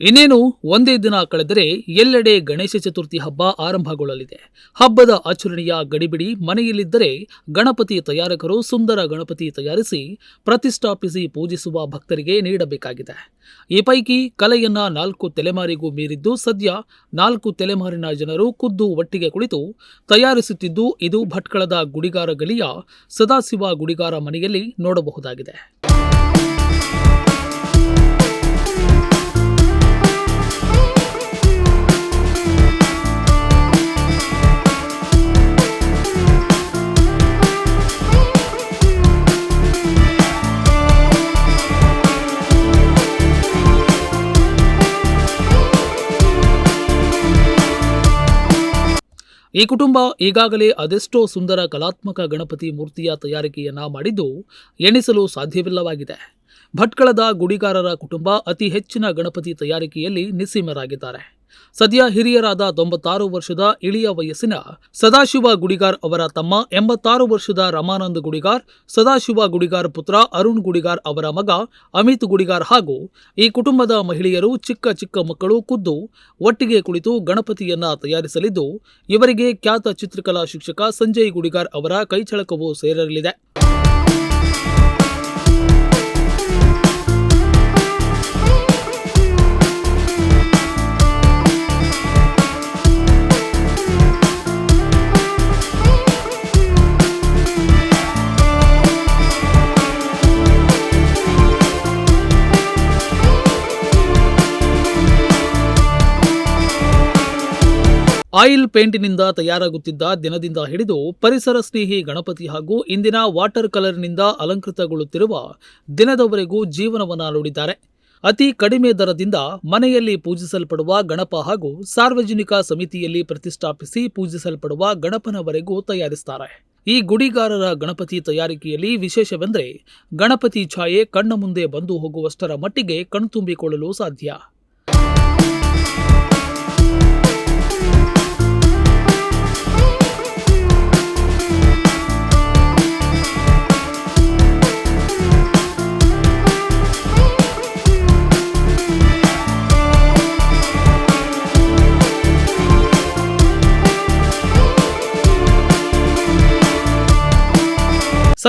ಇನ್ನೇನು, ಒಂದೇ ದಿನ ಕಳೆದರೆ ಎಲ್ಲೆಡೆ ಗಣೇಶ ಚತುರ್ಥಿ ಹಬ್ಬ ಆರಂಭಗೊಳ್ಳಲಿದೆ. ಹಬ್ಬದ ಆಚರಣೆಯ ಗಡಿಬಿಡಿ ಮನೆಯಲ್ಲಿದ್ದರೆ ಗಣಪತಿ ತಯಾರಕರು ಸುಂದರ ಗಣಪತಿ ತಯಾರಿಸಿ ಪ್ರತಿಷ್ಠಾಪಿಸಿ ಪೂಜಿಸುವ ಭಕ್ತರಿಗೆ ನೀಡಬೇಕಾಗಿದೆ. ಈ ಪೈಕಿ ಕಲೆಯನ್ನ ನಾಲ್ಕು ತಲೆಮಾರಿಗೂ ಮೀರಿದ್ದು ಸದ್ಯ ನಾಲ್ಕು ತಲೆಮಾರಿನ ಜನರು ಖುದ್ದು ಒಟ್ಟಿಗೆ ಕುಳಿತು ತಯಾರಿಸುತ್ತಿದ್ದು ಇದು ಭಟ್ಕಳದ ಗುಡಿಗಾರ ಗಲಿಯ ಸದಾಶಿವ ಗುಡಿಗಾರ ಮನೆಯಲ್ಲಿ ನೋಡಬಹುದಾಗಿದೆ. ಈ ಕುಟುಂಬ ಈಗಾಗಲೇ ಅದೆಷ್ಟೋ ಸುಂದರ ಕಲಾತ್ಮಕ ಗಣಪತಿ ಮೂರ್ತಿಯ ತಯಾರಿಕೆಯನ್ನ ಮಾಡಿದ್ದು ಎಣಿಸಲು ಸಾಧ್ಯವಿಲ್ಲವಾಗಿದೆ. ಭಟ್ಕಳದ ಗುಡಿಗಾರರ ಕುಟುಂಬ ಅತಿ ಹೆಚ್ಚಿನ ಗಣಪತಿ ತಯಾರಿಕೆಯಲ್ಲಿ ನಿಸ್ಸೀಮರಾಗಿದ್ದಾರೆ. ಸದ್ಯ ಹಿರಿಯರಾದ ತೊಂಬತ್ತಾರು ವರ್ಷದ ಇಳಿಯ ವಯಸ್ಸಿನ ಸದಾಶಿವ ಗುಡಿಗಾರ್ ಅವರ ತಮ್ಮ, ಎಂಬತ್ತಾರು ವರ್ಷದ ರಮಾನಂದ್ ಗುಡಿಗಾರ್, ಸದಾಶಿವ ಗುಡಿಗಾರ್ ಪುತ್ರ ಅರುಣ್ ಗುಡಿಗಾರ್ ಅವರ ಮಗ ಅಮಿತ್ ಗುಡಿಗಾರ್ ಹಾಗೂ ಈ ಕುಟುಂಬದ ಮಹಿಳೆಯರು ಚಿಕ್ಕ ಚಿಕ್ಕ ಮಕ್ಕಳು ಖುದ್ದು ಒಟ್ಟಿಗೆ ಕುಳಿತು ಗಣಪತಿಯನ್ನ ತಯಾರಿಸಲಿದ್ದು, ಇವರಿಗೆ ಖ್ಯಾತ ಚಿತ್ರಕಲಾ ಶಿಕ್ಷಕ ಸಂಜಯ್ ಗುಡಿಗಾರ್ ಅವರ ಕೈಚಳಕವೂ ಸೇರಲಿದೆ. ಆಯಿಲ್ ಪೇಂಟಿನಿಂದ ತಯಾರಾಗುತ್ತಿದ್ದ ದಿನದಿಂದ ಹಿಡಿದು ಪರಿಸರ ಸ್ನೇಹಿ ಗಣಪತಿ ಹಾಗೂ ಇಂದಿನ ವಾಟರ್ ಕಲರ್ನಿಂದ ಅಲಂಕೃತಗೊಳ್ಳುತ್ತಿರುವ ದಿನದವರೆಗೂ ಜೀವನವನ್ನು ನೋಡಿದ್ದಾರೆ ಅತಿ ಕಡಿಮೆ ದರದಿಂದ ಮನೆಯಲ್ಲಿ ಪೂಜಿಸಲ್ಪಡುವ ಗಣಪ ಹಾಗೂ ಸಾರ್ವಜನಿಕ ಸಮಿತಿಯಲ್ಲಿ ಪ್ರತಿಷ್ಠಾಪಿಸಿ ಪೂಜಿಸಲ್ಪಡುವ ಗಣಪನವರೆಗೂ ತಯಾರಿಸುತ್ತಾರೆ ಈ ಗುಡಿಗಾರರ ಗಣಪತಿ ತಯಾರಿಕೆಯಲ್ಲಿ ವಿಶೇಷವೆಂದರೆ ಗಣಪತಿ ಛಾಯೆ ಕಣ್ಣ ಮುಂದೆ ಬಂದು ಹೋಗುವಷ್ಟರ ಮಟ್ಟಿಗೆ ಕಣ್ತುಂಬಿಕೊಳ್ಳಲು ಸಾಧ್ಯ.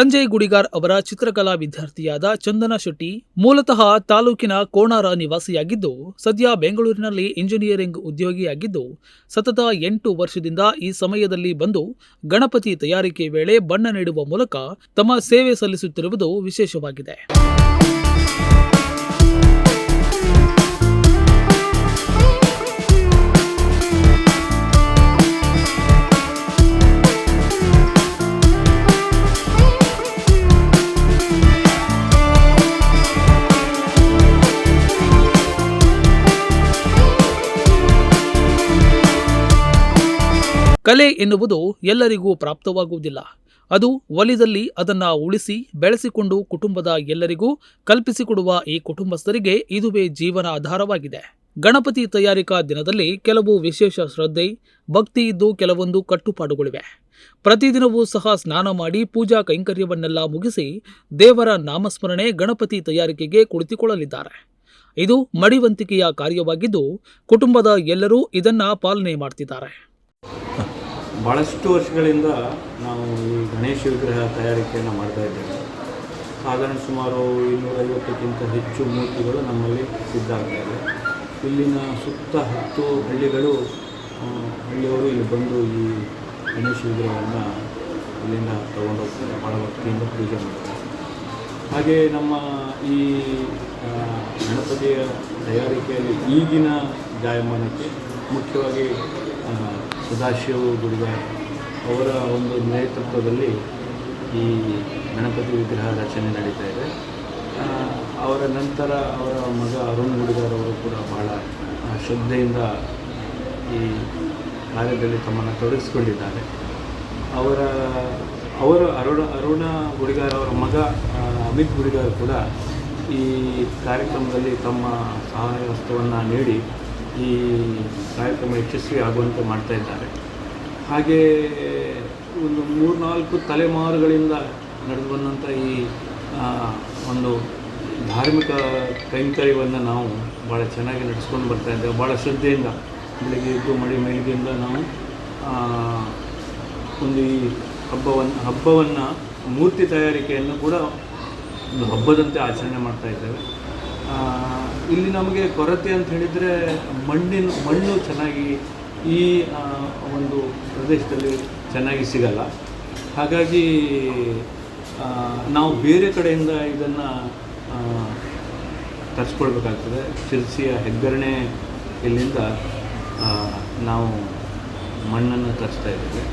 ಸಂಜಯ್ ಗುಡಿಗಾರ್ ಅವರ ಚಿತ್ರಕಲಾ ವಿದ್ಯಾರ್ಥಿಯಾದ ಚಂದನ ಶೆಟ್ಟಿ ಮೂಲತಃ ತಾಲೂಕಿನ ಕೋಣಾರ ನಿವಾಸಿಯಾಗಿದ್ದು, ಸದ್ಯ ಬೆಂಗಳೂರಿನಲ್ಲಿ ಇಂಜಿನಿಯರಿಂಗ್ ಉದ್ಯೋಗಿಯಾಗಿದ್ದು, ಸತತ ಎಂಟು ವರ್ಷದಿಂದ ಈ ಸಮಯದಲ್ಲಿ ಬಂದು ಗಣಪತಿ ತಯಾರಿಕೆ ವೇಳೆ ಬಣ್ಣ ನೀಡುವ ಮೂಲಕ ತಮ್ಮ ಸೇವೆ ಸಲ್ಲಿಸುತ್ತಿರುವುದು ವಿಶೇಷವಾಗಿದೆ. ಕಲೆ ಎನ್ನುವುದು ಎಲ್ಲರಿಗೂ ಪ್ರಾಪ್ತವಾಗುವುದಿಲ್ಲ. ಅದು ಒಲಿದಲ್ಲಿ ಅದನ್ನ ಉಳಿಸಿ ಬೆಳೆಸಿಕೊಂಡು ಕುಟುಂಬದ ಎಲ್ಲರಿಗೂ ಕಲ್ಪಿಸಿಕೊಡುವ ಈ ಕುಟುಂಬಸ್ಥರಿಗೆ ಇದುವೇ ಜೀವನ ಆಧಾರವಾಗಿದೆ. ಗಣಪತಿ ತಯಾರಿಕಾ ದಿನದಲ್ಲಿ ಕೆಲವು ವಿಶೇಷ ಶ್ರದ್ಧೆ, ಭಕ್ತಿ ಇದ್ದು ಕೆಲವೊಂದು ಕಟ್ಟುಪಾಡುಗಳಿವೆ. ಪ್ರತಿದಿನವೂ ಸಹ ಸ್ನಾನ ಮಾಡಿ ಪೂಜಾ ಕೈಂಕರ್ಯವನ್ನೆಲ್ಲ ಮುಗಿಸಿ ದೇವರ ನಾಮಸ್ಮರಣೆ ಗಣಪತಿ ತಯಾರಿಕೆಗೆ ಕುಳಿತುಕೊಳ್ಳಲಿದ್ದಾರೆ. ಇದು ಮಡಿವಂತಿಕೆಯ ಕಾರ್ಯವಾಗಿದ್ದು ಕುಟುಂಬದ ಎಲ್ಲರೂ ಇದನ್ನ ಪಾಲನೆ ಮಾಡ್ತಿದ್ದಾರೆ. ಭಾಳಷ್ಟು ವರ್ಷಗಳಿಂದ ನಾವು ಈ ಗಣೇಶ ವಿಗ್ರಹ ತಯಾರಿಕೆಯನ್ನು ಮಾಡ್ತಾ ಇದ್ದೇವೆ. ಸಾಧಾರಣ ಸುಮಾರು ಇನ್ನೂರೈವತ್ತಕ್ಕಿಂತ ಹೆಚ್ಚು ಮೂರ್ತಿಗಳು ನಮ್ಮಲ್ಲಿ ಸಿದ್ಧ ಆಗ್ತಾ ಇದೆ. ಇಲ್ಲಿನ ಸುತ್ತ ಹತ್ತು ಹಳ್ಳಿಗಳು ಹಳ್ಳಿಯವರು ಇಲ್ಲಿ ಬಂದು ಈ ಗಣೇಶ ವಿಗ್ರಹವನ್ನು ಇಲ್ಲಿಂದ ತಗೊಂಡೋಗ್ತಾರೆ ಭಾಳ ಭಕ್ತಿಯಿಂದ ಪೂಜೆ ಮಾಡ್ತಾರೆ. ಹಾಗೆ ನಮ್ಮ ಈ ಗಣಪತಿಯ ತಯಾರಿಕೆಯಲ್ಲಿ ಈಗಿನ ಜಾಯಮಾನಕ್ಕೆ ಮುಖ್ಯವಾಗಿ ಸದಾಶಿವ ದುರ್ಗ ಅವರ ಒಂದು ನೇತೃತ್ವದಲ್ಲಿ ಈ ಗಣಪತಿ ವಿಗ್ರಹ ರಚನೆ ನಡೀತಾ ಇದೆ. ಅವರ ನಂತರ ಅವರ ಮಗ ಅರುಣ್ ಗುಡಿಗಾರ್ ಅವರು ಕೂಡ ಬಹಳ ಶ್ರದ್ಧೆಯಿಂದ ಈ ಕಾರ್ಯದಲ್ಲಿ ತಮ್ಮನ್ನು ತೊಡಗಿಸಿಕೊಂಡಿದ್ದಾರೆ. ಅವರ, ಅವರು ಅರುಣ ಅರುಣ ಗುಡಿಗಾರ್ ಅವರ ಮಗ ಅಮಿತ್ ಗುಡಿಗಾರ್ ಕೂಡ ಈ ಕಾರ್ಯಕ್ರಮದಲ್ಲಿ ತಮ್ಮ ಸಹಾಯ ಹಸ್ತವನ್ನು ನೀಡಿ ಈ ಕಾರ್ಯಕ್ರಮ ಯಶಸ್ವಿ ಆಗುವಂತೆ ಮಾಡ್ತಾ ಇದ್ದಾರೆ. ಹಾಗೆ, ಒಂದು ಮೂರ್ನಾಲ್ಕು ತಲೆಮಾರುಗಳಿಂದ ನಡೆದು ಬಂದಂಥ ಈ ಒಂದು ಧಾರ್ಮಿಕ ಕೈಂಕರ್ಯವನ್ನು ನಾವು ಭಾಳ ಚೆನ್ನಾಗಿ ನಡೆಸ್ಕೊಂಡು ಬರ್ತಾ ಇದ್ದೇವೆ. ಭಾಳ ಶ್ರದ್ಧೆಯಿಂದ, ಬೆಳಿಗ್ಗೆ ಎದ್ದು ಮಡಿ ಮೈಲಿಗೆಯಿಂದ ನಾವು ಒಂದು ಈ ಹಬ್ಬವನ್ನು ಹಬ್ಬವನ್ನು ಮೂರ್ತಿ ತಯಾರಿಕೆಯನ್ನು ಕೂಡ ಒಂದು ಹಬ್ಬದಂತೆ ಆಚರಣೆ ಮಾಡ್ತಾ ಇದ್ದೇವೆ. ಇಲ್ಲಿ ನಮಗೆ ಕೊರತೆ ಅಂತ ಹೇಳಿದರೆ ಮಣ್ಣಿನ, ಮಣ್ಣು ಚೆನ್ನಾಗಿ ಈ ಒಂದು ಪ್ರದೇಶದಲ್ಲಿ ಚೆನ್ನಾಗಿ ಸಿಗಲ್ಲ. ಹಾಗಾಗಿ ನಾವು ಬೇರೆ ಕಡೆಯಿಂದ ಇದನ್ನು ತರಿಸ್ಕೊಳ್ಬೇಕಾಗ್ತದೆ. ಶಿರ್ಸಿಯ ಹೆಗ್ಗರಣೆ ಇಲ್ಲಿಂದ ನಾವು ಮಣ್ಣನ್ನು ತರಿಸ್ತಾ ಇದ್ದೇವೆ.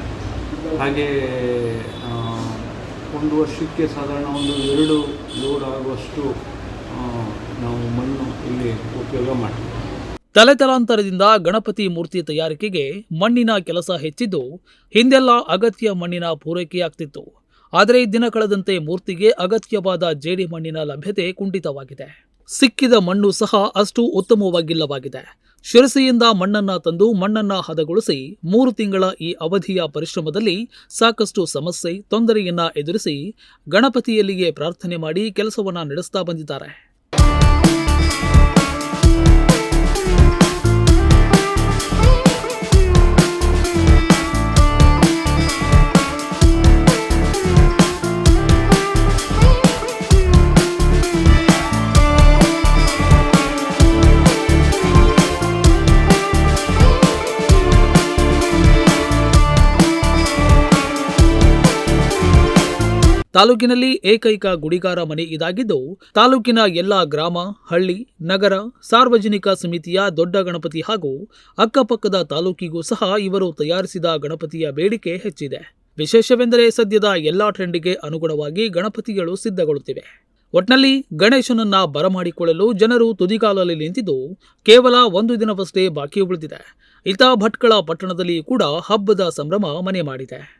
ಹಾಗೆ ಒಂದು ವರ್ಷಕ್ಕೆ ಸಾಧಾರಣ ಒಂದು ಎರಡು ಲೋಡ್ ಆಗುವಷ್ಟು ನಾವು ಮಣ್ಣು ಇಲ್ಲಿ ಉಪಯೋಗ ಮಾಡ್ತೀವಿ. ತಲೆತಲಾಂತರದಿಂದ ಗಣಪತಿ ಮೂರ್ತಿ ತಯಾರಿಕೆಗೆ ಮಣ್ಣಿನ ಕೆಲಸ ಹೆಚ್ಚಿದ್ದು, ಹಿಂದೆಲ್ಲ ಅಗತ್ಯ ಮಣ್ಣಿನ ಪೂರೈಕೆಯಾಗ್ತಿತ್ತು. ಆದರೆ ದಿನ ಕಳೆದಂತೆ ಮೂರ್ತಿಗೆ ಅಗತ್ಯವಾದ ಜೇಡಿ ಮಣ್ಣಿನ ಲಭ್ಯತೆ ಕುಂಠಿತವಾಗಿದೆ. ಸಿಕ್ಕಿದ ಮಣ್ಣು ಸಹ ಅಷ್ಟು ಉತ್ತಮವಾಗಿಲ್ಲವಾಗಿದೆ. ಶಿರಸಿಯಿಂದ ಮಣ್ಣನ್ನ ತಂದು ಮಣ್ಣನ್ನ ಹದಗೊಳಿಸಿ ಮೂರು ತಿಂಗಳ ಈ ಅವಧಿಯ ಪರಿಶ್ರಮದಲ್ಲಿ ಸಾಕಷ್ಟು ಸಮಸ್ಯೆ, ತೊಂದರೆಯನ್ನ ಎದುರಿಸಿ ಗಣಪತಿಯಲ್ಲಿಯೇ ಪ್ರಾರ್ಥನೆ ಮಾಡಿ ಕೆಲಸವನ್ನ ನಡೆಸ್ತಾ ಬಂದಿದ್ದಾರೆ. ತಾಲೂಕಿನಲ್ಲಿ ಏಕೈಕ ಗುಡಿಗಾರ ಮನೆ ಇದಾಗಿದ್ದು, ತಾಲೂಕಿನ ಎಲ್ಲ ಗ್ರಾಮ, ಹಳ್ಳಿ, ನಗರ, ಸಾರ್ವಜನಿಕ ಸಮಿತಿಯ ದೊಡ್ಡ ಗಣಪತಿ ಹಾಗೂ ಅಕ್ಕಪಕ್ಕದ ತಾಲೂಕಿಗೂ ಸಹ ಇವರು ತಯಾರಿಸಿದ ಗಣಪತಿಯ ಬೇಡಿಕೆ ಹೆಚ್ಚಿದೆ. ವಿಶೇಷವೆಂದರೆ ಸದ್ಯದ ಎಲ್ಲಾ ಟ್ರೆಂಡಿಗೆ ಅನುಗುಣವಾಗಿ ಗಣಪತಿಗಳು ಸಿದ್ಧಗೊಳ್ಳುತ್ತಿವೆ. ಒಟ್ನಲ್ಲಿ ಗಣೇಶನನ್ನ ಬರಮಾಡಿಕೊಳ್ಳಲು ಜನರು ತುದಿಗಾಲಲ್ಲಿ ನಿಂತಿದ್ದು, ಕೇವಲ ಒಂದು ದಿನವಷ್ಟೇ ಬಾಕಿ ಉಳಿದಿದೆ. ಇತ ಭಟ್ಕಳ ಪಟ್ಟಣದಲ್ಲಿ ಕೂಡ ಹಬ್ಬದ ಸಂಭ್ರಮ ಮನೆ ಮಾಡಿದೆ.